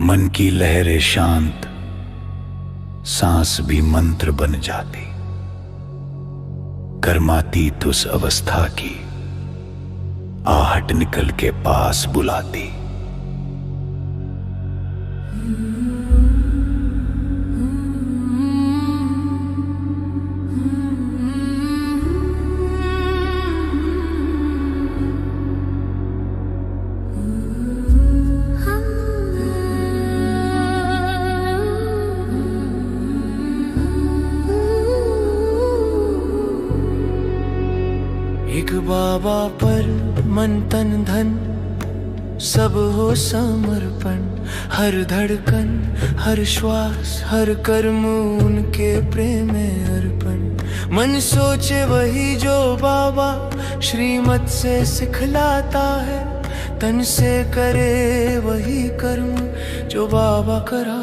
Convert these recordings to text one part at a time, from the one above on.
मन की लहरें शांत, सांस भी मंत्र बन जाती। कर्मातीत उस अवस्था की, आहट निकल के पास बुलाती। सब हो समर्पण, हर धड़कन, हर श्वास, हर कर्म उनके प्रेम अर्पण। मन सोचे वही जो बाबा श्रीमत से सिखलाता है, तन से करे वही कर्म जो बाबा कराता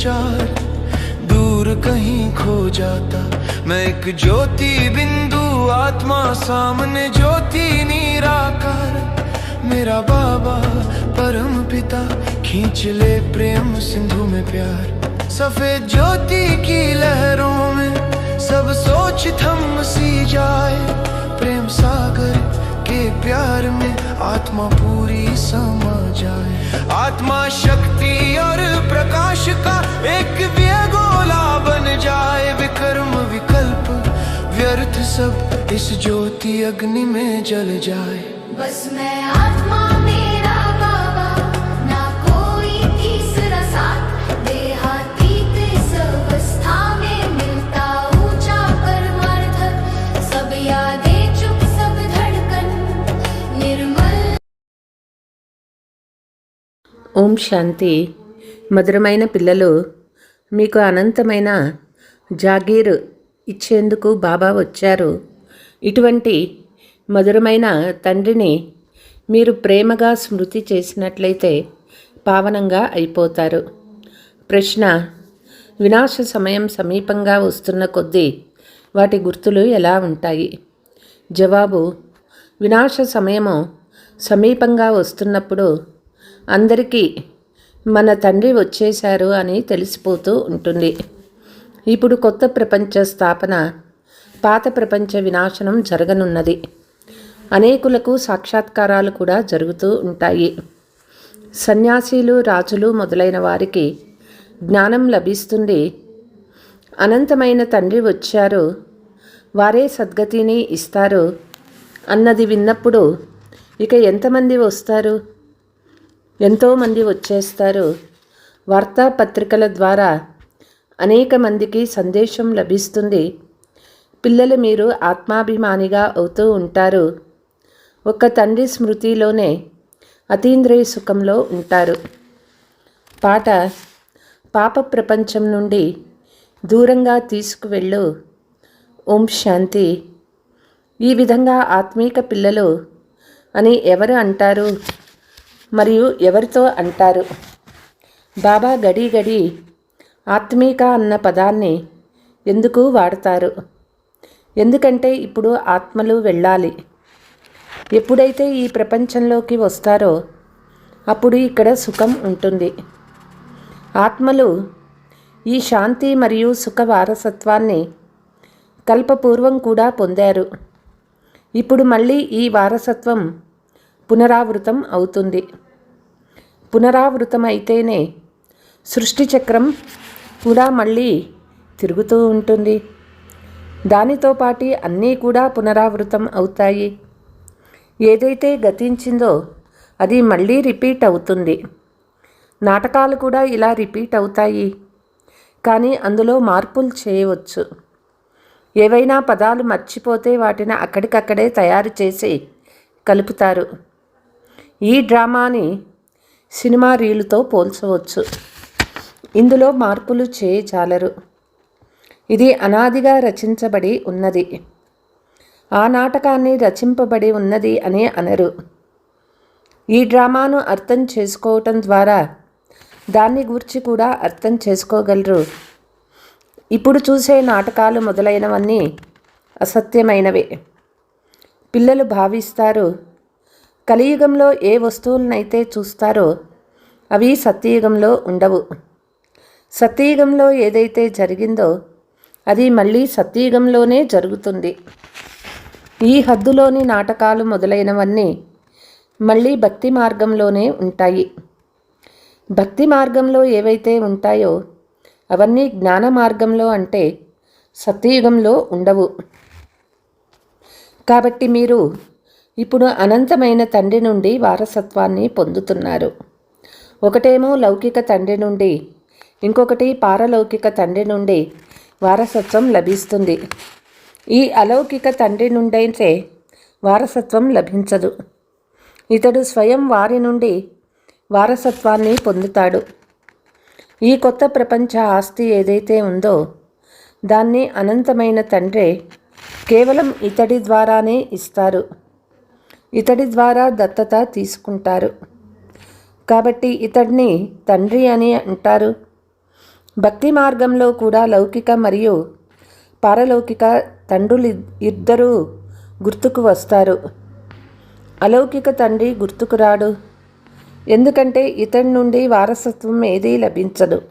विचार दूर कहीं खो जाता। मैं एक ज्योति बिंदु, आत्मा सामने ज्योति निराकार। मेरा बाबा, परम पिता, खींच ले प्रेम सिंधु में प्यार। सफ़ेद ज्योति की लहरों में सब सोच थम सी जाए। प्रेम सागर के प्यार में आत्मा पूरी समा जाए। आत्मा शक्ति सब इस ज्योति अग्नि में जल जाए बस मैं आत्मा मेरा बाबा ना कोई तीसरा साथ देहातीत इस अवस्था में मिलता ऊंचा परमार्थ सब यादें चुप सब धड़कन निर्मल ఓం శాంతి మధురమైన పిల్లలు మీకు అనంతమైన జాగీర్ ఇచ్చేందుకు బాబా వచ్చారు. ఇటువంటి మధురమైన తండ్రిని మీరు ప్రేమగా స్మృతి చేసినట్లయితే పావనంగా అయిపోతారు. ప్రశ్న వినాశ సమయం సమీపంగా వస్తున్న కొద్దీ వాటి గుర్తులు ఎలా ఉంటాయి? జవాబు వినాశ సమయము సమీపంగా వస్తున్నప్పుడు అందరికీ మన తండ్రి వచ్చేశారు అని తెలిసిపోతూ ఉంటుంది. ఇప్పుడు కొత్త ప్రపంచ స్థాపన పాత ప్రపంచ వినాశనం జరగనున్నది. అనేకులకు సాక్షాత్కారాలు కూడా జరుగుతూ ఉంటాయి. సన్యాసీలు రాజులు మొదలైన వారికి జ్ఞానం లభిస్తుంది అనంతమైన తండ్రి వచ్చారు. వారే సద్గతిని ఇస్తారు. అన్నది విన్నప్పుడు ఇక ఎంతమంది వస్తారు? ఎంతోమంది వచ్చేస్తారు? వార్తాపత్రికల ద్వారా అనేక మందికి సందేశం లభిస్తుంది. పిల్లలు మీరు ఆత్మాభిమానిగా అవుతూ ఉంటారు. ఒక తండ్రి స్మృతిలోనే అతీంద్రియ సుఖంలో ఉంటారు. పాట పాప ప్రపంచం నుండి దూరంగా తీసుకువెళ్ళు. ఓం శాంతి. ఈ విధంగా ఆత్మీక పిల్లలు అని ఎవరు అంటారు? మరియు ఎవరితో అంటారు? బాబా గడి గడి ఆత్మీక అన్న పదాన్ని ఎందుకు వాడతారు? ఎందుకంటే ఇప్పుడు ఆత్మలు వెళ్ళాలి. ఎప్పుడైతే ఈ ప్రపంచంలోకి వస్తారో అప్పుడు ఇక్కడ సుఖం ఉంటుంది. ఆత్మలు ఈ శాంతి మరియు సుఖ వారసత్వాన్ని కల్పపూర్వం కూడా పొందారు. ఇప్పుడు మళ్ళీ ఈ వారసత్వం పునరావృతం అవుతుంది. పునరావృతం అయితేనే సృష్టి చక్రం కూడా మళ్ళీ తిరుగుతూ ఉంటుంది. దానితో పాటు అన్నీ కూడా పునరావృతం అవుతాయి. ఏదైతే గతించిందో అది మళ్ళీ రిపీట్ అవుతుంది. నాటకాలు కూడా ఇలా రిపీట్ అవుతాయి. కానీ అందులో మార్పులు చేయవచ్చు. ఏవైనా పదాలు మర్చిపోతే వాటిని అక్కడికక్కడే తయారు చేసి కలుపుతారు. ఈ డ్రామాని సినిమా రీలుతో పోల్చవచ్చు. ఇందులో మార్పులు చేయచాలరు ఇది అనాదిగా రచించబడి ఉన్నది. ఆ నాటకాన్ని రచింపబడి ఉన్నది అని అనరు. ఈ డ్రామాను అర్థం చేసుకోవటం ద్వారా దాన్ని గూర్చి కూడా అర్థం చేసుకోగలరు. ఇప్పుడు చూసే నాటకాలు మొదలైనవన్నీ అసత్యమైనవే. పిల్లలు భావిస్తారు కలియుగంలో ఏ వస్తువులనైతే చూస్తారో అవి సత్యయుగంలో ఉండవు. సత్యయుగంలో ఏదైతే జరిగిందో అది మళ్ళీ సత్యయుగంలోనే జరుగుతుంది. ఈ హద్దులోని నాటకాలు మొదలైనవన్నీ మళ్ళీ భక్తి మార్గంలోనే ఉంటాయి. భక్తి మార్గంలో ఏవైతే ఉంటాయో అవన్నీ జ్ఞాన మార్గంలో అంటే సత్యయుగంలో ఉండవు. కాబట్టి మీరు ఇప్పుడు అనంతమైన తండ్రి నుండి వారసత్వాన్ని పొందుతున్నారు. ఒకటేమో లౌకిక తండ్రి నుండి ఇంకొకటి పారలౌకిక తండ్రి నుండి వారసత్వం లభిస్తుంది. ఈ అలౌకిక తండ్రి నుండైతే వారసత్వం లభించదు. ఇతడు స్వయం వారి నుండి వారసత్వాన్ని పొందుతాడు. ఈ కొత్త ప్రపంచ ఆస్తి ఏదైతే ఉందో దాన్ని అనంతమైన తండ్రే కేవలం ఇతడి ద్వారానే ఇస్తారు. ఇతడి ద్వారా దత్తత తీసుకుంటారు. కాబట్టి ఇతడిని తండ్రి అని అంటారు. భక్తి మార్గంలో కూడా లౌకిక మరియు పారలౌకిక తండ్రులు ఇద్దరూ గుర్తుకు వస్తారు. అలౌకిక తండ్రి గుర్తుకు రాడు. ఎందుకంటే ఇతడి నుండి వారసత్వం ఏదీ లభించదు.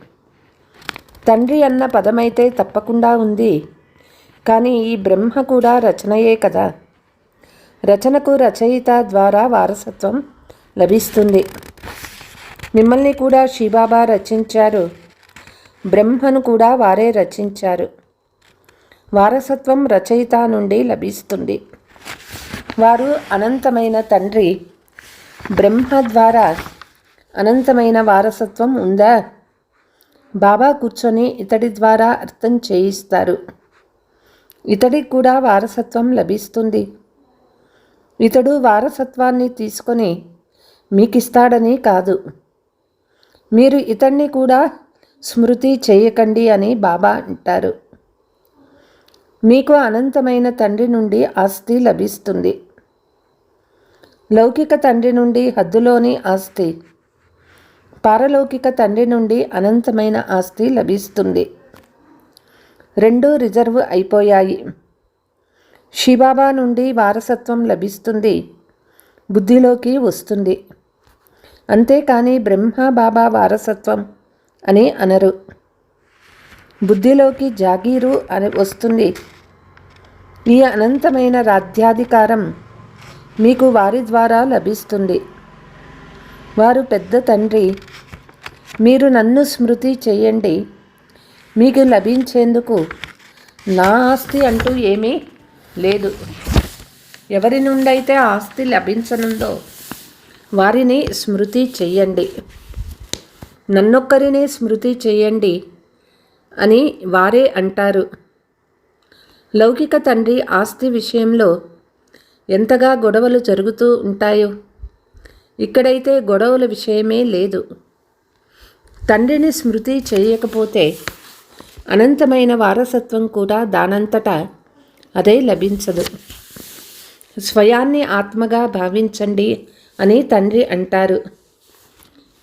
తండ్రి అన్న పదమైతే తప్పకుండా ఉంది. కానీ ఈ బ్రహ్మ కూడా రచనయే కదా. రచనకు రచయిత ద్వారా వారసత్వం లభిస్తుంది. మిమ్మల్ని కూడా శిబాబా రచించారు. బ్రహ్మను కూడా వారే రచించారు. వారసత్వం రచయిత నుండి లభిస్తుంది. వారు అనంతమైన తండ్రి. బ్రహ్మ ద్వారా అనంతమైన వారసత్వం ఉందా? బాబా కూర్చొని ఇతడి ద్వారా అర్థం చేయిస్తారు. ఇతడికి కూడా వారసత్వం లభిస్తుంది. ఇతడు వారసత్వాన్ని తీసుకొని మీకిస్తాడని కాదు. మీరు ఇతన్ని కూడా స్మృతి చేయకండి అని బాబా అంటారు. మీకు అనంతమైన తండ్రి నుండి ఆస్తి లభిస్తుంది. లౌకిక తండ్రి నుండి హద్దులోని ఆస్తి. పారలౌకిక తండ్రి నుండి అనంతమైన ఆస్తి లభిస్తుంది. రెండూ రిజర్వ్ అయిపోయాయి. శిబాబా నుండి వారసత్వం లభిస్తుంది. బుద్ధిలోకి వస్తుంది. అంతేకాని బ్రహ్మ బాబా వారసత్వం. అని అనరు. బుద్ధిలోకి జాగీరు అని వస్తుంది. ఈ అనంతమైన రాధ్యాధికారం మీకు వారి ద్వారా లభిస్తుంది. వారు పెద్ద తండ్రి. మీరు నన్ను స్మృతి చేయండి. మీకు లభించేందుకు నా ఆస్తి అంటూ ఏమీ లేదు. ఎవరి నుండైతే ఆస్తి లభించనుందో వారిని స్మృతి చెయ్యండి నన్నొక్కరినే స్మృతి చేయండి అని వారే అంటారు. లౌకిక తండ్రి ఆస్తి విషయంలో ఎంతగా గొడవలు జరుగుతూ ఉంటాయో ఇక్కడైతే గొడవల విషయమే లేదు. తండ్రిని స్మృతి చేయకపోతే అనంతమైన వారసత్వం కూడా దానంతటా అదే లభించదు. స్వయాన్ని ఆత్మగా భావించండి అని తండ్రి అంటారు.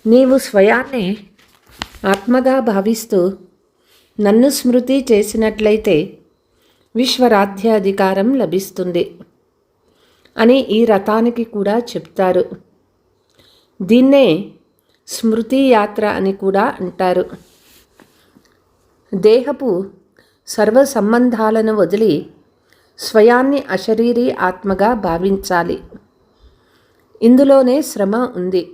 నీవు స్వయాన్నే ఆత్మగా భావిస్తూ నన్ను స్మృతి చేసినట్లయితే విశ్వరాధ్యాధికారం లభిస్తుంది అని ఈ రథానికి కూడా చెప్తారు. దీన్నే స్మృతి యాత్ర అని కూడా అంటారు. దేహపు సర్వ సంబంధాలను వదిలి స్వయాన్ని అశరీరీ ఆత్మగా భావించాలి. ఇందులోనే శ్రమ ఉంది.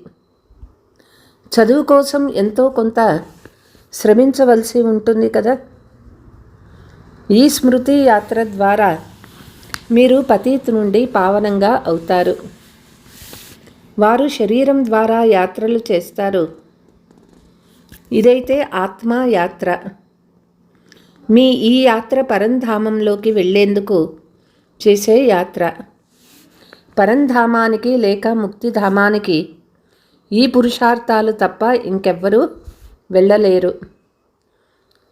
చదువు కోసం ఎంతో కొంత శ్రమించవలసి ఉంటుంది కదా? ఈ స్మృతి యాత్ర ద్వారా మీరు పతీత్ నుండి పావనంగా అవుతారు. వారు శరీరం ద్వారా యాత్రలు చేస్తారు. ఇదైతే ఆత్మ యాత్ర. మీ ఈ యాత్ర పరంధామంలోకి వెళ్ళేందుకు చేసే యాత్ర. పరంధామానికి లేక ముక్తిధామానికి ఈ పురుషార్థాలు తప్ప ఇంకెవ్వరూ వెళ్ళలేరు.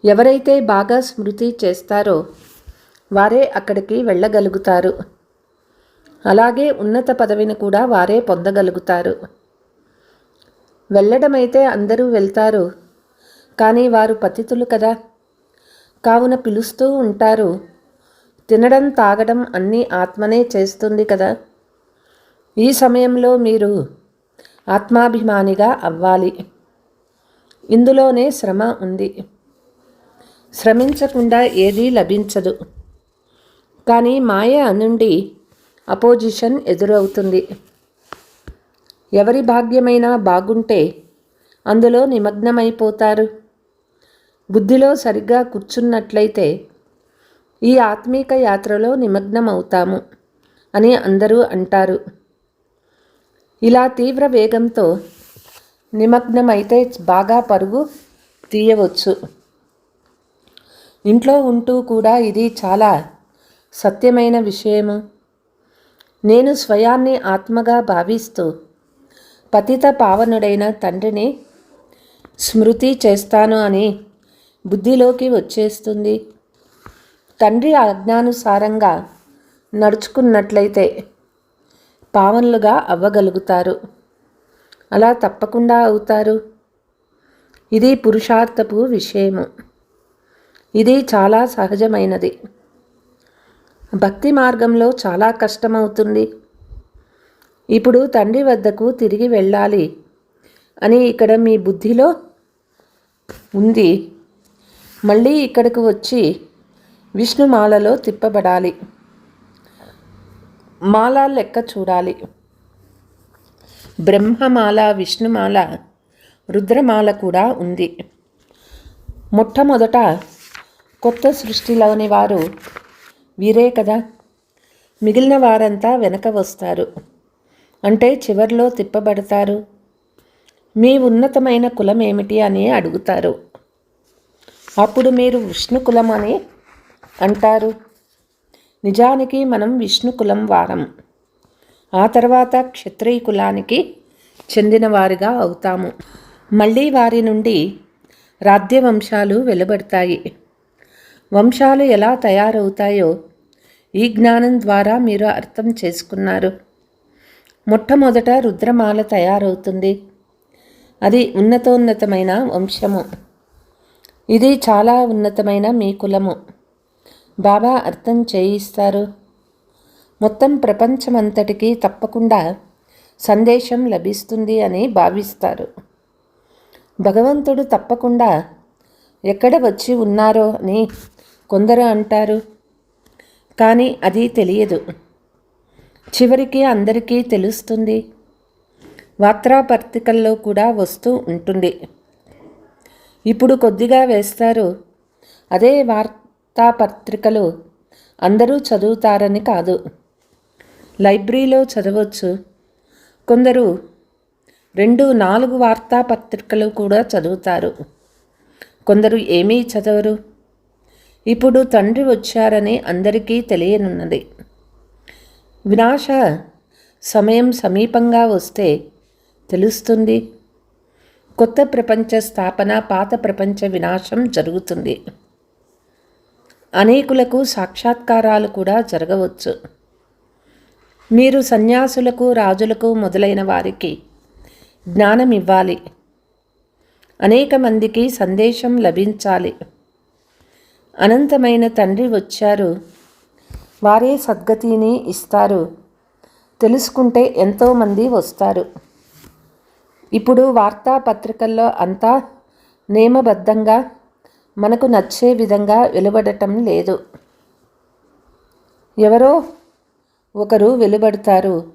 ఎవరైతే బాగా స్మృతి చేస్తారో వారే అక్కడికి వెళ్ళగలుగుతారు. అలాగే ఉన్నత పదవిని కూడా వారే పొందగలుగుతారు. వెళ్ళడమైతే అందరూ వెళ్తారు. కానీ వారు పతితులు కదా. కావున పిలుస్తూ ఉంటారు. తినడం తాగడం అన్నీ ఆత్మనే చేస్తుంది కదా. ఈ సమయంలో మీరు ఆత్మాభిమానిగా అవ్వాలి. ఇందులోనే శ్రమ ఉంది. శ్రమించకుండా ఏదీ లభించదు. కానీ మాయ నుండి అపోజిషన్ ఎదురవుతుంది. ఎవరి భాగ్యమైనా బాగుంటే అందులో నిమగ్నమైపోతారు. బుద్ధిలో సరిగ్గా కూర్చున్నట్లయితే ఈ ఆత్మీక యాత్రలో నిమగ్నమవుతాము అని అందరూ అంటారు. ఇలా తీవ్ర వేగంతో నిమగ్నమైతే బాగా పరుగు తీయవచ్చు. ఇంట్లో ఉంటూ కూడా ఇది చాలా సత్యమైన విషయము. నేను స్వయాన్ని ఆత్మగా భావిస్తూ పతిత పావనుడైన తండ్రిని స్మృతి చేస్తాను అని బుద్ధిలోకి వచ్చేస్తుంది. తండ్రి ఆజ్ఞానుసారంగా నడుచుకున్నట్లయితే పావనులుగా అవ్వగలుగుతారు. అలా తప్పకుండా అవుతారు. ఇది పురుషార్థపు విషయము. ఇది చాలా సహజమైనది. భక్తి మార్గంలో చాలా కష్టమవుతుంది. ఇప్పుడు తండ్రి వద్దకు తిరిగి వెళ్ళాలి అని ఇక్కడ మీ బుద్ధిలో ఉంది. మళ్ళీ ఇక్కడికి వచ్చి విష్ణుమాలలో తిప్పబడాలి. మాల లెక్క చూడాలి. బ్రహ్మమాల విష్ణుమాల రుద్రమాల కూడా ఉంది. మొట్టమొదట కొత్త సృష్టిలోని వారు వీరే కదా. మిగిలిన వారంతా వెనక వస్తారు. అంటే చివర్లో తిప్పబడతారు. మీ ఉన్నతమైన కులం ఏమిటి అని అడుగుతారు. అప్పుడు మీరు విష్ణు కులం అని అంటారు. నిజానికి మనం విష్ణు కులం వారం. ఆ తర్వాత క్షత్రియ కులానికి చెందినవారిగా అవుతాము. మళ్ళీ వారి నుండి రాధ్య వంశాలు వెలువడతాయి. వంశాలు ఎలా తయారవుతాయో ఈ జ్ఞానం ద్వారా మీరు అర్థం చేసుకున్నారు. మొట్టమొదట రుద్రమాల తయారవుతుంది. అది ఉన్నతోన్నతమైన వంశము. ఇది చాలా ఉన్నతమైన మీ కులము. బాబా అర్థం చేయిస్తారు. మొత్తం ప్రపంచమంతటికీ తప్పకుండా సందేశం లభిస్తుంది అని భావిస్తారు. భగవంతుడు తప్పకుండా ఎక్కడ వచ్చి ఉన్నారో అని కొందరు అంటారు. కానీ అది తెలియదు. చివరికి అందరికీ తెలుస్తుంది. వార్తాపత్రికల్లో కూడా వస్తూ ఉంటుంది. ఇప్పుడు కొద్దిగా వేస్తారు. అదే వార్త వార్తాపత్రికలు అందరూ చదువుతారని కాదు. లైబ్రరీలో చదవచ్చు. కొందరు రెండు నాలుగు వార్తాపత్రికలు కూడా చదువుతారు. కొందరు ఏమీ చదవరు. ఇప్పుడు తండ్రి వచ్చారని అందరికీ తెలియనున్నది. వినాశ సమయం సమీపంగా వస్తే తెలుస్తుంది. కొత్త ప్రపంచ స్థాపన పాత ప్రపంచ వినాశం జరుగుతుంది. అనేకులకు సాక్షాత్కారాలు కూడా జరగవచ్చు. మీరు సన్యాసులకు రాజులకు మొదలైన వారికి జ్ఞానం ఇవ్వాలి. అనేక మందికి సందేశం లభించాలి. అనంతమైన తండ్రి వచ్చారు. వారే సద్గతిని ఇస్తారు. తెలుసుకుంటే ఎంతోమంది వస్తారు. ఇప్పుడు వార్తాపత్రికల్లో అంతా నియమబద్ధంగా మనకు నచ్చే విధంగా వెలువడటం లేదు. ఎవరో ఒకరు వెలువడతారు.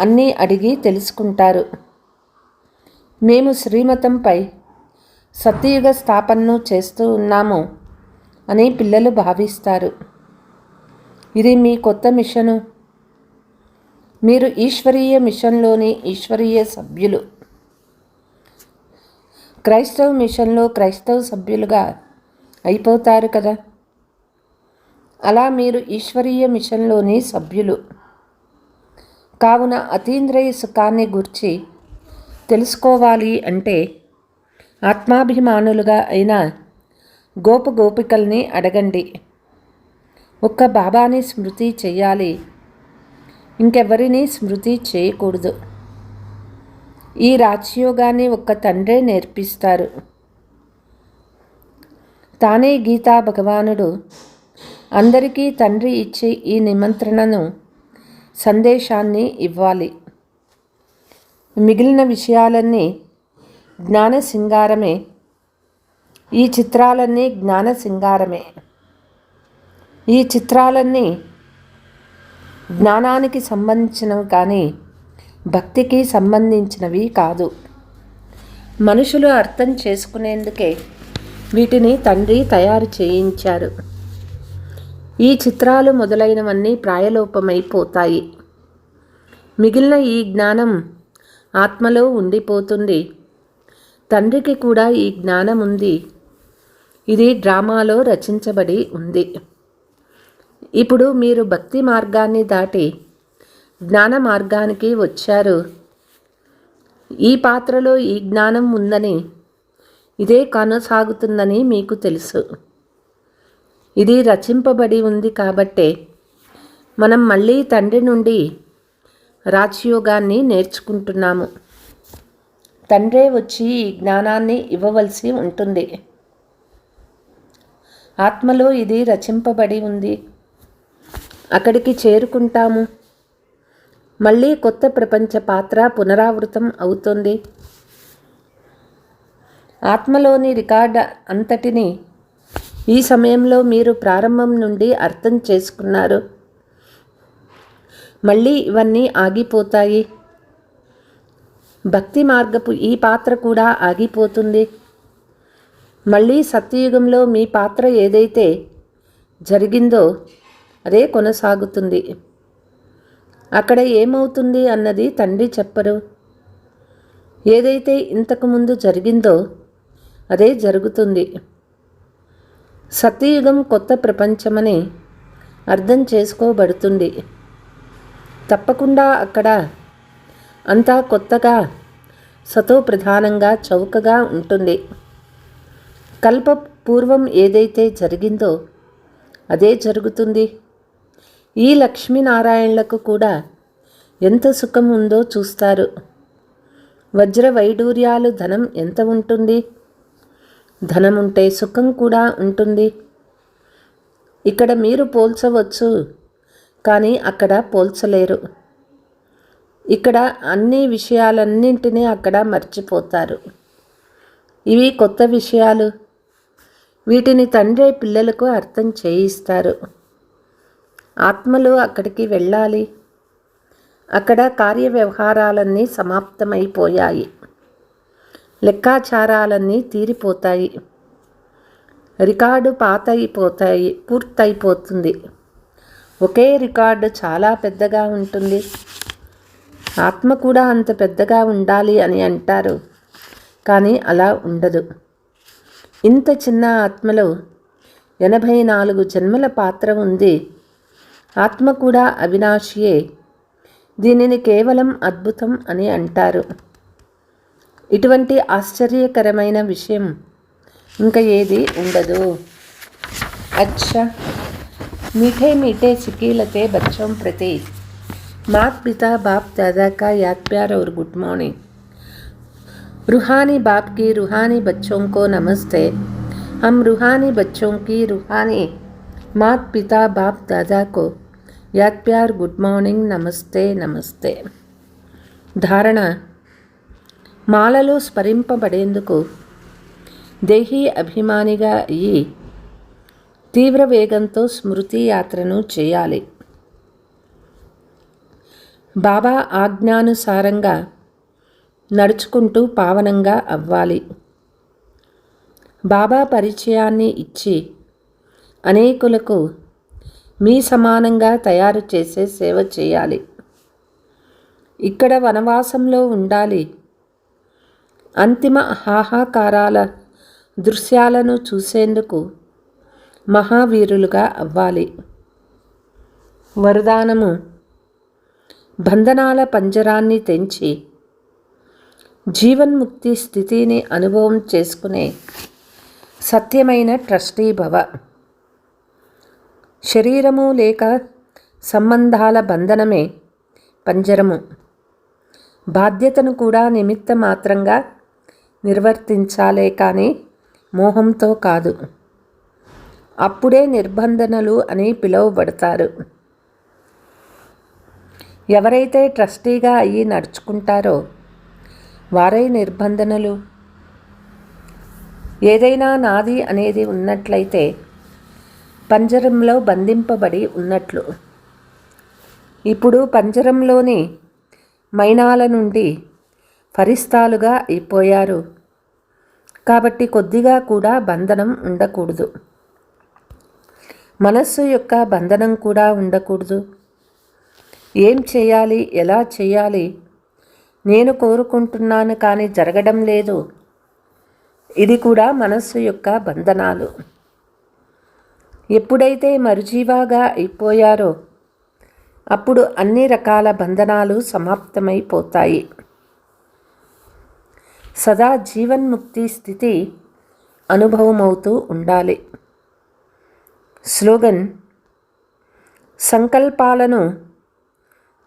అన్నీ అడిగి తెలుసుకుంటారు. మేము శ్రీమతంపై సత్యయుగ స్థాపనను చేస్తూ ఉన్నాము అని పిల్లలు భావిస్తారు. ఇది మీ కొత్త మిషను. మీరు ఈశ్వరీయ మిషన్లోని ఈశ్వరీయ సభ్యులు. క్రైస్తవ మిషన్లో క్రైస్తవ సభ్యులుగా అయిపోతారు కదా. అలా మీరు ఈశ్వరీయ మిషన్లోని సభ్యులు. కావున అతీంద్రియ సుఖాన్ని గురించి తెలుసుకోవాలి అంటే ఆత్మాభిమానులుగా అయిన గోప గోపికల్ని అడగండి. ఒక్క బాబాని స్మృతి చేయాలి. ఇంకెవరిని స్మృతి చేయకూడదు. ఈ రాజయోగాన్ని ఒక్క తండ్రే నేర్పిస్తారు. తానే గీతా భగవానుడు. అందరికీ తండ్రి ఇచ్చే ఈ నిమంత్రణను సందేశాన్ని ఇవ్వాలి. మిగిలిన విషయాలన్నీ జ్ఞాన సింగారమే ఈ చిత్రాలన్నీ జ్ఞాన సింగారమే ఈ చిత్రాలన్నీ జ్ఞానానికి సంబంధించినవి కానీ భక్తికి సంబంధించినవి కాదు. మనుషులు అర్థం చేసుకునేందుకే వీటిని తండ్రి తయారు చేయించారు. ఈ చిత్రాలు మొదలైనవన్నీ ప్రాయలోపమైపోతాయి. మిగిలిన ఈ జ్ఞానం ఆత్మలో ఉండిపోతుంది. తండ్రికి కూడా ఈ జ్ఞానం ఉంది. ఇది డ్రామాలో రచించబడి ఉంది. ఇప్పుడు మీరు భక్తి మార్గాన్ని దాటి జ్ఞాన మార్గానికి వచ్చారు. ఈ పాత్రలో ఈ జ్ఞానం ఉందని ఇదే కొనసాగుతుందని మీకు తెలుసు. ఇది రచింపబడి ఉంది కాబట్టే మనం మళ్ళీ తండ్రి నుండి రాజయోగాన్ని నేర్చుకుంటున్నాము. తండ్రే వచ్చి ఈ జ్ఞానాన్ని ఇవ్వవలసి ఉంటుంది. ఆత్మలో ఇది రచింపబడి ఉంది. అక్కడికి చేరుకుంటాము. మళ్ళీ కొత్త ప్రపంచ పాత్ర పునరావృతం అవుతుంది. ఆత్మలోని రికార్డ్ అంతటిని ఈ సమయంలో మీరు ప్రారంభం నుండి అర్థం చేసుకున్నారు. మళ్ళీ ఇవన్నీ ఆగిపోతాయి. భక్తి మార్గపు ఈ పాత్ర కూడా ఆగిపోతుంది. మళ్ళీ సత్యయుగంలో మీ పాత్ర ఏదైతే జరిగిందో అదే కొనసాగుతుంది. అక్కడ ఏమవుతుంది అన్నది తండ్రి చెప్పరు. ఏదైతే ఇంతకుముందు జరిగిందో అదే జరుగుతుంది. సతయుగం కొత్త ప్రపంచమని అర్థం చేసుకోబడుతుంది. తప్పకుండా అక్కడ అంతా కొత్తగా సతో ప్రధానంగా చౌకగా ఉంటుంది. కల్ప పూర్వం ఏదైతే జరిగిందో అదే జరుగుతుంది. ఈ లక్ష్మీనారాయణలకు కూడా ఎంత సుఖం ఉందో చూస్తారు. వజ్ర వైడూర్యాలు ధనం ఎంత ఉంటుంది? ధనం ఉంటే సుఖం కూడా ఉంటుంది. ఇక్కడ మీరు పోల్చవచ్చు కానీ అక్కడ పోల్చలేరు. ఇక్కడ అన్ని విషయాలన్నింటినీ అక్కడ మర్చిపోతారు. ఇవి కొత్త విషయాలు. వీటిని తండ్రి పిల్లలకు అర్థం చేయిస్తారు. ఆత్మలు అక్కడికి వెళ్ళాలి. అక్కడ కార్య వ్యవహారాలన్నీ సమాప్తమైపోయాయి. లెక్కాచారాలన్నీ తీరిపోతాయి. రికార్డు పాత అయిపోతాయి పూర్తయిపోతుంది. ఒకే రికార్డు చాలా పెద్దగా ఉంటుంది. ఆత్మ కూడా అంత పెద్దగా ఉండాలి అని అంటారు కానీ అలా ఉండదు. ఇంత చిన్న ఆత్మలో ఎనభై నాలుగు జన్మల పాత్ర ఉంది. ఆత్మ కూడా అవినాశియే దీనిని కేవలం అద్భుతం అని అంటారు ఇటువంటి ఆశ్చర్యకరమైన విషయం ఇంకా ఏది ఉండదు अच्छा मीठे मीठे सिकीलते बच्चों प्रति मात पिता बाप दादा का याद प्यार और गुड मॉर्निंग रूहानी बाप की रूहानी बच्चों को नमस्ते हम रूहानी बच्चों की रूहानी मात पिता बाप दादा को याद प्यार गुड मॉर्निंग नमस्ते नमस्ते ధారణ మాలలో స్మరింపబడేందుకు దేహీ అభిమానిగా అయ్యి తీవ్ర వేగంతో స్మృతి యాత్రను చేయాలి బాబా ఆజ్ఞానుసారంగా నడుచుకుంటూ పావనంగా అవ్వాలి బాబా పరిచయాన్ని ఇచ్చి అనేకులకు మీ సమానంగా తయారు చేసే సేవ చేయాలి. ఇక్కడ వనవాసంలో ఉండాలి. అంతిమ హాహాకారాల దృశ్యాలను చూసేందుకు మహావీరులుగా అవ్వాలి. వరదానము బంధనాల పంజరాన్ని తెంచి జీవన్ముక్తి స్థితిని అనుభవం చేసుకునే సత్యమైన ట్రస్టీ భవ శరీరము లేక సంబంధాల బంధనమే పంజరము. బాధ్యతను కూడా నిమిత్త మాత్రంగా నిర్వర్తించాలే కానీ మోహంతో కాదు. అప్పుడే నిర్బంధనలు అని పిలువబడతారు. ఎవరైతే ట్రస్టీగా అయ్యి నడుచుకుంటారో వారై నిర్బంధనలు. ఏదైనా నాది అనేది ఉన్నట్లయితే పంజరంలో బంధింపబడి ఉన్నట్లు. ఇప్పుడు పంజరంలోని మైనాల నుండి ఫరిస్తాలుగా అయిపోయారు. కాబట్టి కొద్దిగా కూడా బంధనం ఉండకూడదు. మనస్సు యొక్క బంధనం కూడా ఉండకూడదు. ఏం చేయాలి? ఎలా చేయాలి? నేను కోరుకుంటున్నాను కానీ జరగడం లేదు. ఇది కూడా మనస్సు యొక్క బంధనాలు. ఎప్పుడైతే మరుజీవాగా అయిపోయారో అప్పుడు అన్ని రకాల బంధనాలు సమాప్తమైపోతాయి. సదా జీవన్ముక్తి స్థితి అనుభవమవుతూ ఉండాలి. స్లోగన్ సంకల్పాలను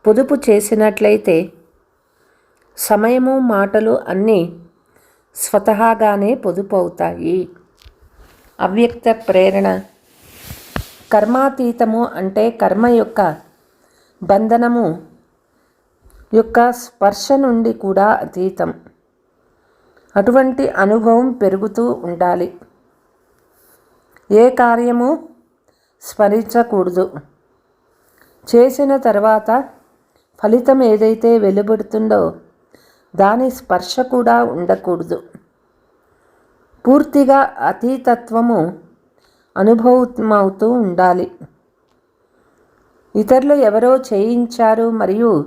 పొదుపు చేసినట్లయితే సమయము మాటలు అన్నీ స్వతహాగానే పొదుపు అవుతాయి అవ్యక్త ప్రేరణ కర్మాతీతము అంటే కర్మ యొక్క బంధనము యొక్క స్పర్శ నుండి కూడా అతీతం. అటువంటి అనుభవం పెరుగుతూ ఉండాలి. ఏ కార్యము స్మరించకూడదు. చేసిన తర్వాత ఫలితం ఏదైతే వెలువడుతుందో దాని స్పర్శ కూడా ఉండకూడదు. పూర్తిగా అతీతత్వము అనుభవమవుతూ ఉండాలి. ఇతరులు ఎవరో చేయించారు మరియు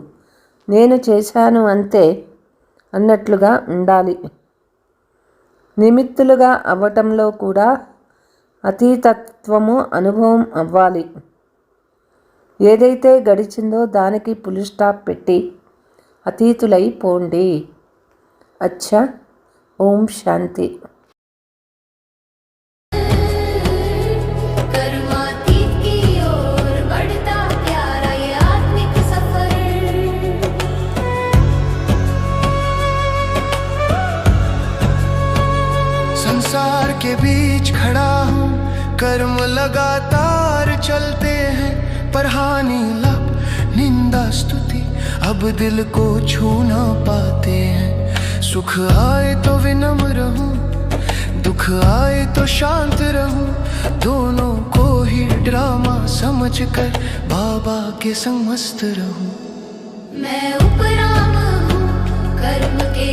నేను చేశాను అంతే అన్నట్లుగా ఉండాలి. నిమిత్తులుగా అవ్వటంలో కూడా అతీతత్వము అనుభవం అవ్వాలి. ఏదైతే గడిచిందో దానికి పులి స్టాప్ పెట్టి అతీతులై పోండి. అచ్చా ఓం శాంతి. के बीच खड़ा हूँ। कर्म लगातार चलते हैं, पर हानि लाभ, निंदा, स्तुति, अब दिल को छू ना पाते हैं। सुख आए तो विनम्र हूँ, दुख आए तो शांत रहूँ। दोनों को ही ड्रामा समझकर बाबा के संग मस्त रहूँ। मैं उपराम हूँ कर्म के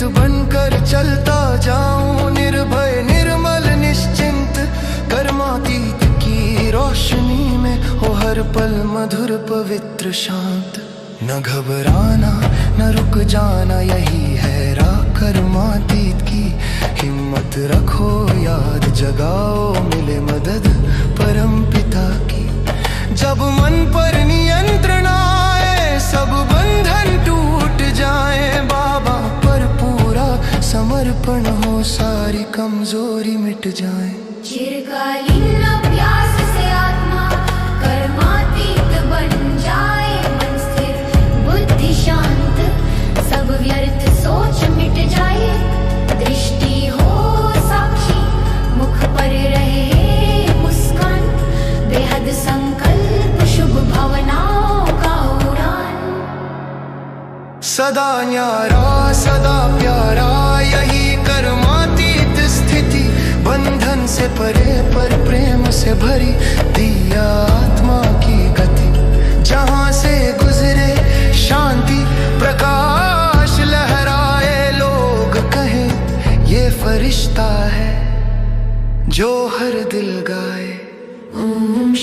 निमित्त बनकर चलता जाऊँ। निर्भय, निर्मल, निश्चिंत। कर्मातीत की रोशनी में हो हर पल मधुर, पवित्र, शांत। न घबराना, न रुक जाना, यही है राह कर्मातीत की। हिम्मत रखो, याद जगाओ, मिले मदद परम पिता की। जब मन पर नियंत्रण आए, सब बंधन टूट जाए समर्पण हो सारी कमज़ोरी मिट जाए। चिरकालीन से आत्मा दृष्टि हो साक्षी मुख पर रहे मुस्कान। बेहद संकल्प शुभ का उड़ान। सदा न्यारा सदा प्यारा। यही कर्मातीत स्थिति, बंधन से परे पर प्रेम से भरी दिया आत्मा की गति। जहाँ से गुजरे शांति, प्रकाश लहराए लोग कहे, ये फरिश्ता है जो हर दिल गाए। ओम